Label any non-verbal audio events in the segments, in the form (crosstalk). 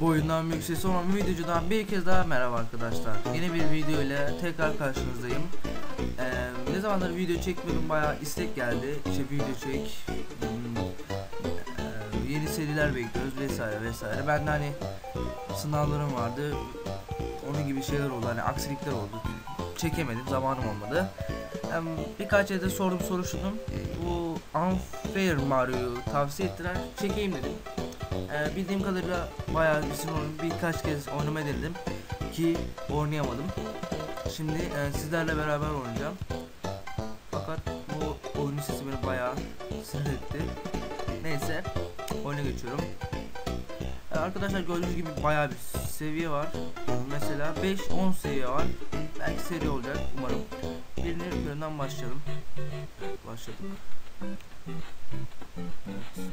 Bu oyundan büyük sesi olan videocudan bir kez daha merhaba arkadaşlar. Yeni bir video ile tekrar karşınızdayım. Ee, ne zamandır video çekmiyordum bayağı istek geldi. İşte video çek. ee, yeni seriler bekliyoruz vesaire vesaire. Ben de hani sınavlarım vardı. Onun gibi şeyler oldu hani aksilikler oldu. Çekemedim zamanım olmadı. Hem birkaç yerde sordum soruşturdum. Bu Unfair Mario'yu tavsiye ettiler. Çekeyim dedim. Ee, bildiğim kadarıyla bayağı sürü oyun birkaç kez oynamayı denedim ki oynayamadım. Şimdi e, sizlerle beraber oynayacağım. Fakat bu oyunun sesi beni bayağı sinir etti. Neyse oyuna geçiyorum. Ee, arkadaşlar gördüğünüz gibi bayağı bir seviye var. Mesela 5-10 seviye var. Belki seri olacak umarım. Birini birinden başlayalım. Başladık.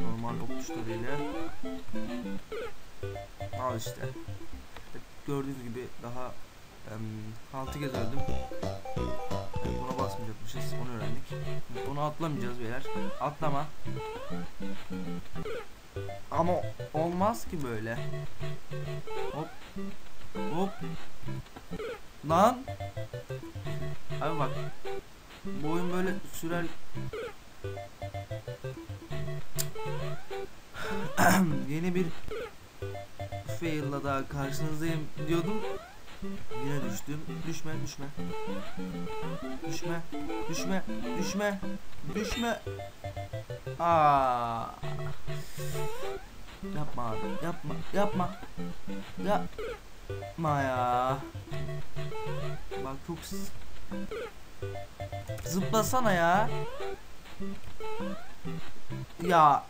Normal ok tuşlarıyla. Al işte. Gördüğünüz gibi daha 6 kez öldüm. Evet, buna basmayacakmışız. Onu öğrendik. Bunu atlamayacağız beyler. Atlama. Ama olmaz ki böyle. Hop. Hop. Lan. Abi bak. Bu oyun böyle sürer. (clears throat) Yeni bir fail'la daha karşınızdayım diyordum. Yine düştüm. Düşme, düşme. Düşme, düşme, düşme, düşme. Aa. Yapma abi, yapma, yapma. Yapma ya. Bak çok Zıplasana ya. Ya.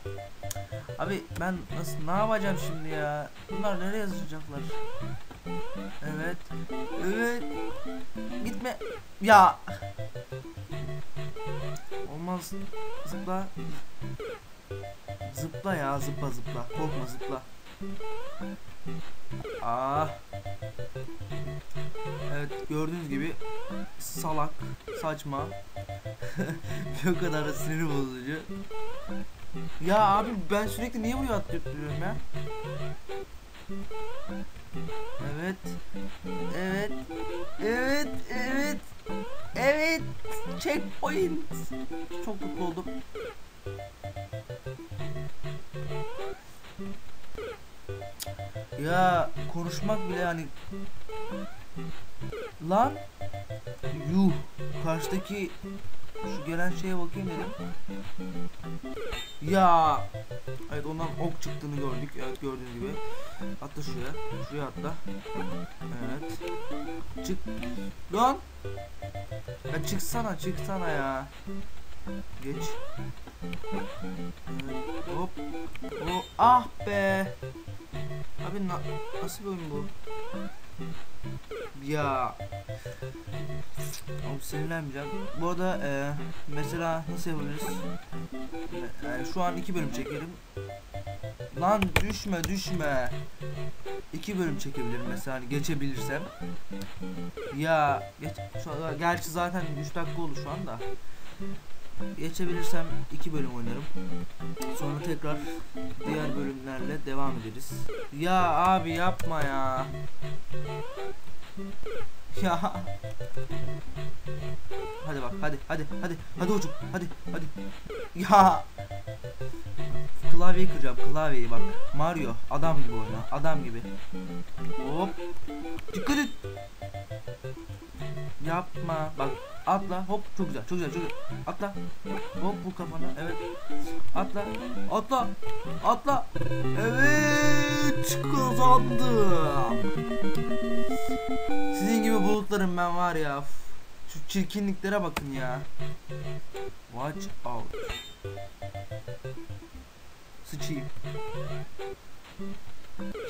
Abi ben nasıl ne yapacağım şimdi ya? Bunlar nereye yazacaklar? Evet. Evet. Gitme. Ya. Olmaz. Zıpla. Zıpla ya zıpla zıpla. Korkma zıpla. Ah. Evet gördüğünüz gibi salak, saçma. (laughs) Bir o kadar da sinir bozucu. Ya abi ben sürekli niye buraya atlayıp duruyorum ya? Evet. Evet. Evet. Evet. Evet. Checkpoint. Çok mutlu oldum. Ya konuşmak bile hani Lan Yuh Karşıdaki Şu gelen şeye bakayım dedim. Ya Evet ondan ok çıktığını gördük Evet gördüğünüz gibi. Atla şuraya Şuraya atla. Evet. Çık. Lan! Ya çıksana çıksana ya Geç Evet hop o, Ah be Abi na nasıl bir oyun bu? Ya Abi sinirlenmeyeceğim. Bu arada e, mesela nasıl yapabiliriz? E, şu an iki bölüm çekelim. Lan düşme düşme. İki bölüm çekebilirim mesela hani geçebilirsem. Ya geç, şu gerçi zaten 3 dakika oldu şu anda. Geçebilirsem iki bölüm oynarım. Sonra tekrar diğer bölümlerle devam ederiz. Ya abi yapma ya. (laughs) Ya. Hadi bak hadi hadi hadi hadi hocam hadi hadi. Ya. Klavyeyi kıracağım klavyeyi bak. Mario adam gibi oyna adam gibi. Hop. Dikkat et. Yapma bak atla hop çok güzel çok güzel çok güzel. Atla hop bu kafana evet. Atla atla atla. Evet kazandım sizin gibi bulutlarım ben var ya şu çirkinliklere bakın ya. Watch out. Sıçayım.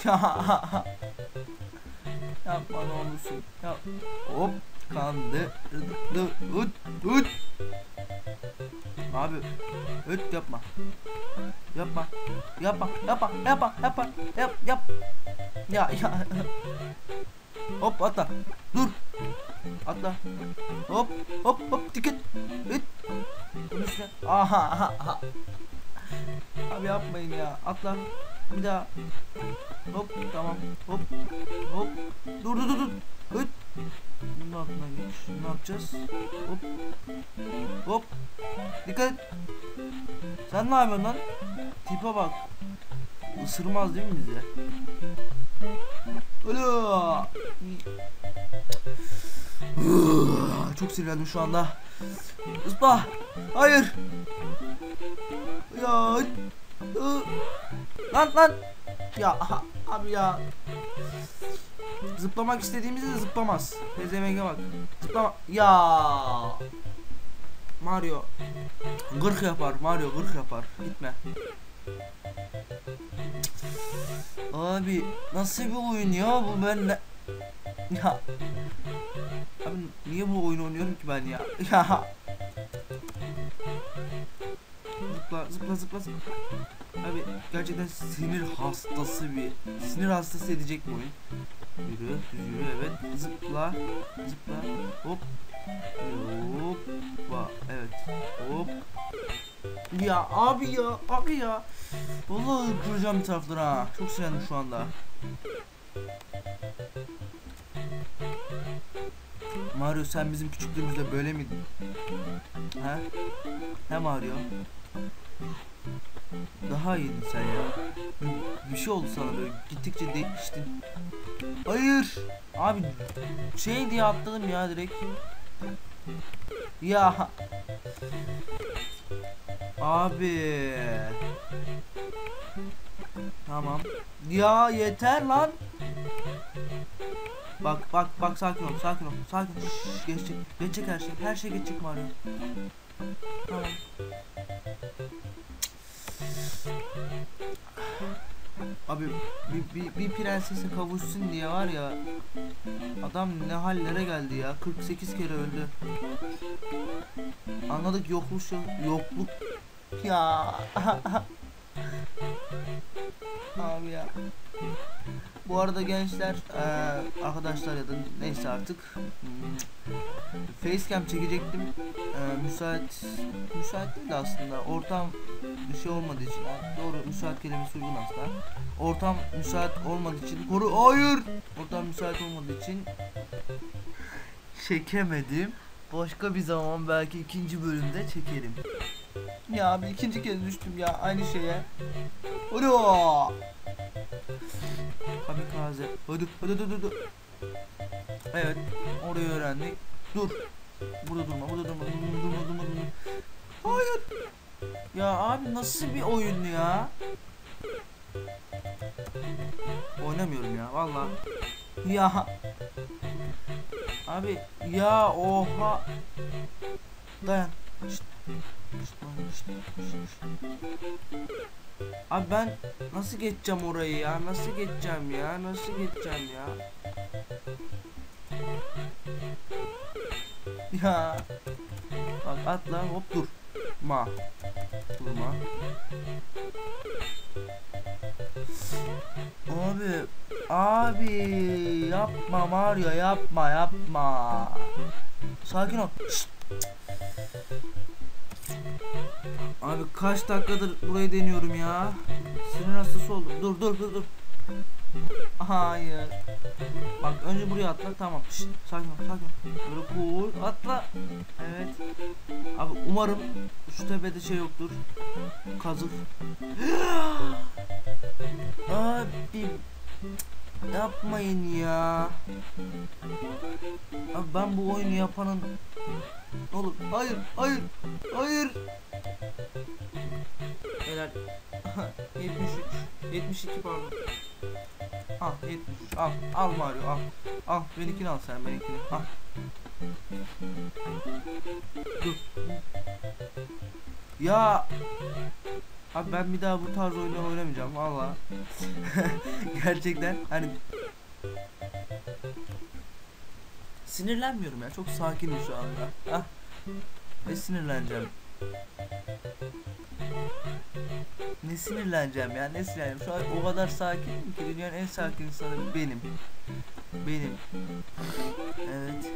(laughs) Ya yapma ne olursun. Ya hop kandı. Ut ut. Abi öt yapma. Yapma. Yapma. Yapma. Yapma. Yapma. Yap yap. Ya ya. Hop atla. Dur. Atla. Hop hop hop. Dikkat. Üt. Üstüne. Aha, aha, aha. abi yapmayın ya. Atla. Bir daha. Hop tamam. Hop. Hop. Dur dur dur dur. Bunun altına geç. Ne yapacağız? Hop. Hop. Dikkat et. Sen ne yapıyorsun lan? Tipe bak. Isırmaz değil mi bizi? Öyle. Çok sinirlendim şu anda. Ispa. Hayır. Ya. Lan lan. Ya aha, abi ya. Zıplamak istediğimizde de zıplamaz. Tezemenge bak. Zıplama. Ya. Mario. Gırk yapar. Mario gırk yapar. Gitme. Abi nasıl bir oyun ya bu ben ne... Ya. Abi niye bu oyunu oynuyorum ki ben ya? (laughs) Ya. Zıpla zıpla zıpla zıpla. Abi gerçekten sinir hastası bir sinir hastası edecek bu oyun. Yürü yürü evet zıpla zıpla hop hoppa evet hop ya abi ya abi ya Vallahi kıracağım bir tarafları ha çok sinirlendim şu anda Mario sen bizim küçüklüğümüzde böyle miydin? He? He Mario? Daha iyiydin sen ya. Bir, bir şey oldu sana böyle gittikçe değiştin. Hayır. Abi şey diye atladım ya direkt. Ya. Abi. Tamam. Ya yeter lan. Bak bak bak sakin ol sakin ol sakin ol. Şşş, geçecek geçecek her şey her şey geçecek Mario. Tamam. Abi bir, bir, bir prensese kavuşsun diye var ya Adam ne hallere geldi ya. 48 kere öldü. Anladık yokluk yokluk. Ya. (laughs) Abi ya. Bu arada gençler eee, arkadaşlar ya da neyse artık Facecam çekecektim. Eee, müsait müsait değil aslında. Ortam bir şey olmadığı için yani doğru müsait kelimesi uygun aslında. Ortam müsait olmadığı için koru hayır! Ortam müsait olmadığı için çekemedim. Başka bir zaman belki ikinci bölümde çekerim. Ya abi ikinci kez düştüm ya aynı şeye. Alo Kamikaze. Hadi hadi hadi hadi. Evet orayı öğrendik dur burada durma burada durma durma durma durma, durma. hayır ya abi nasıl bir oyun ya? Oynamıyorum ya valla. Ya. Abi ya oha. Dayan. Abi ben nasıl geçeceğim orayı ya? Nasıl geçeceğim ya? Nasıl geçeceğim ya? Ya. Bak atla hop dur. Ma. Durma. Abi. Abi yapma Mario yapma yapma. Sakin ol. Şşt. Abi kaç dakikadır burayı deniyorum ya. Sinir hastası oldum. Dur dur dur dur. Hayır. Bak önce buraya atla tamam. Şşt, sakin ol sakin ol. Böyle atla. Evet. Abi umarım şu tepede şey yoktur. Kazık. (gasps) Abi yapmayın ya. Abi ben bu oyunu yapanın olur hayır hayır hayır Helal 73 72 pardon Al 73 al al Mario al al benimkini al sen benimkini. Al Dur. Ya. Abi ben bir daha bu tarz oyunlar oynamayacağım valla. (laughs) Gerçekten hani Sinirlenmiyorum ya çok sakinim şu anda. Ah. Ne sinirleneceğim Ne sinirleneceğim ya ne sinirleneceğim? Şu an o kadar sakinim ki dünyanın en sakin insanı benim. Benim. Evet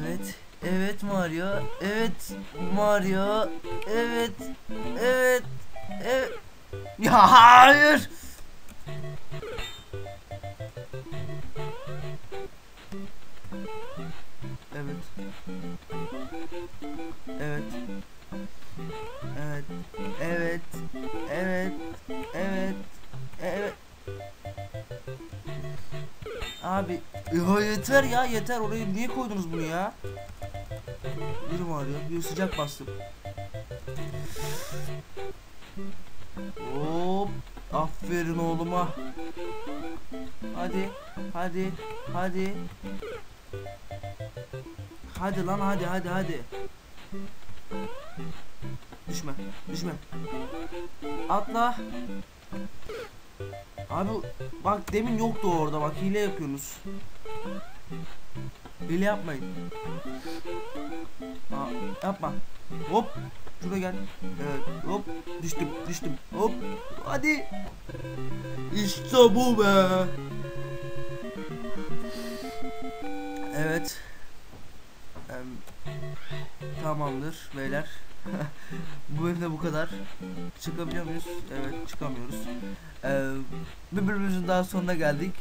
Evet Evet Mario Evet Mario Evet Evet Evet. Ya hayır! Evet. Evet. Evet. Evet. Evet. Evet. Evet. Abi ya yeter ya yeter oraya niye koydunuz bunu ya? Birim ağrıyor bir sıcak bastım. Hop aferin oğluma. Hadi hadi hadi. Hadi lan hadi hadi hadi. Düşme düşme. Atla. Abi bak demin yoktu orada bak hile yapıyorsunuz. Hile yapmayın. Aa, yapma. Hop. Şuraya gel. Evet. Hop. Düştüm. Düştüm. Hop. Hadi. İşte bu be. Evet. Tamamdır beyler. (laughs) bu bölümde bu kadar. Çıkabiliyor muyuz? Evet çıkamıyoruz. Ee, bir bölümümüzün daha sonuna geldik.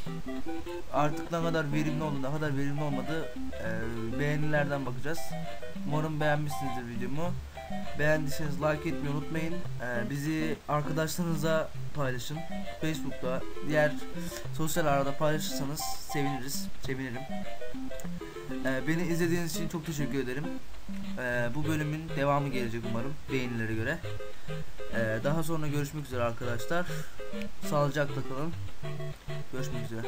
Artık ne kadar verimli oldu, ne kadar verimli olmadı ee, beğenilerden bakacağız. Umarım beğenmişsinizdir videomu. Beğendiyseniz like etmeyi unutmayın. Ee, bizi arkadaşlarınıza paylaşın. Facebook'ta, diğer sosyal arada paylaşırsanız seviniriz, sevinirim. Ee, beni izlediğiniz için çok teşekkür ederim. Ee, bu bölümün devamı gelecek umarım beğenilere göre. Ee, daha sonra görüşmek üzere arkadaşlar. Sağlıcakla kalın. Görüşmek üzere.